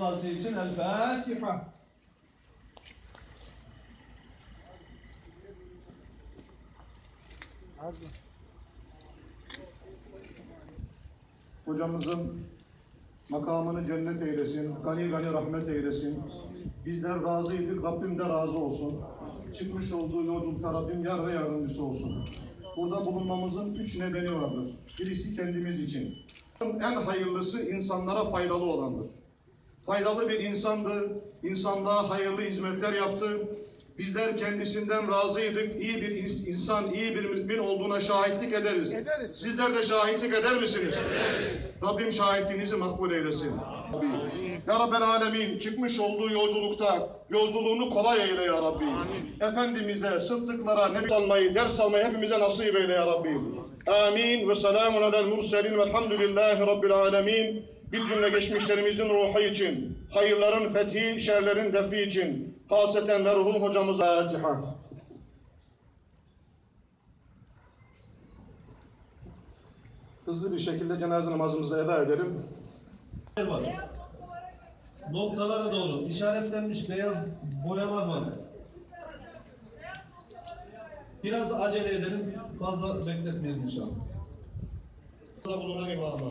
rızası için El Fatiha. Hocamızın makamını cennet eylesin, gani gani rahmet eylesin. Bizler razıydık, Rabbim de razı olsun. Çıkmış olduğu yolculukta Rabbim yar ve yardımcısı olsun. Burada bulunmamızın üç nedeni vardır. Birisi kendimiz için. En hayırlısı insanlara faydalı olandır. Faydalı bir insandı, insanlığa hayırlı hizmetler yaptı. Bizler kendisinden razıydık. İyi bir ins- insan, iyi bir mümin olduğuna şahitlik ederiz. Sizler de şahitlik eder misiniz? Rabbim şahitliğinizi makbul eylesin. Rabbi. Ya Rabbel Alemin çıkmış olduğu yolculukta yolculuğunu kolay eyle ya Rabbi. Efendimiz'e, sıddıklara, nebi almayı, ders almayı hepimize nasip eyle ya Rabbi. Amin ve selamun alel murselin velhamdülillahi Rabbil Alemin. Bir cümle geçmişlerimizin ruhu için, hayırların fethi, şerlerin defi için, haseten merhum hocamıza Fatiha. Hızlı bir şekilde cenaze namazımızı da eda edelim. Var. Noktalara doğru işaretlenmiş beyaz boyalar var. Biraz da acele edelim. Fazla bekletmeyelim inşallah. Burada bulunan imama.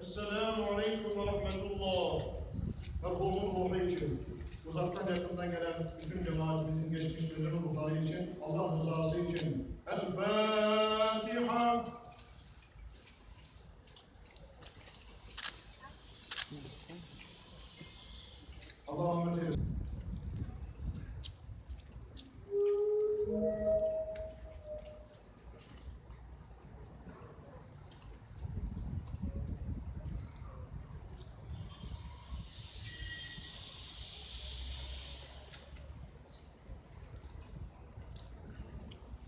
Esselamu Aleyküm ve Rahmetullah. Merhumun ruhu için, uzaktan yakından gelen bütün cemaatimizin geçmişlerinin ruhları için, Allah rızası için. El Fatiha. Allah'a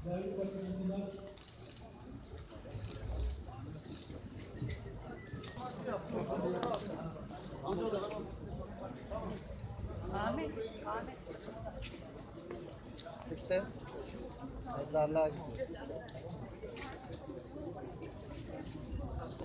Değerli katılımcılar, Ahmet, Ahmet. İşte mezarlığa gidiyor.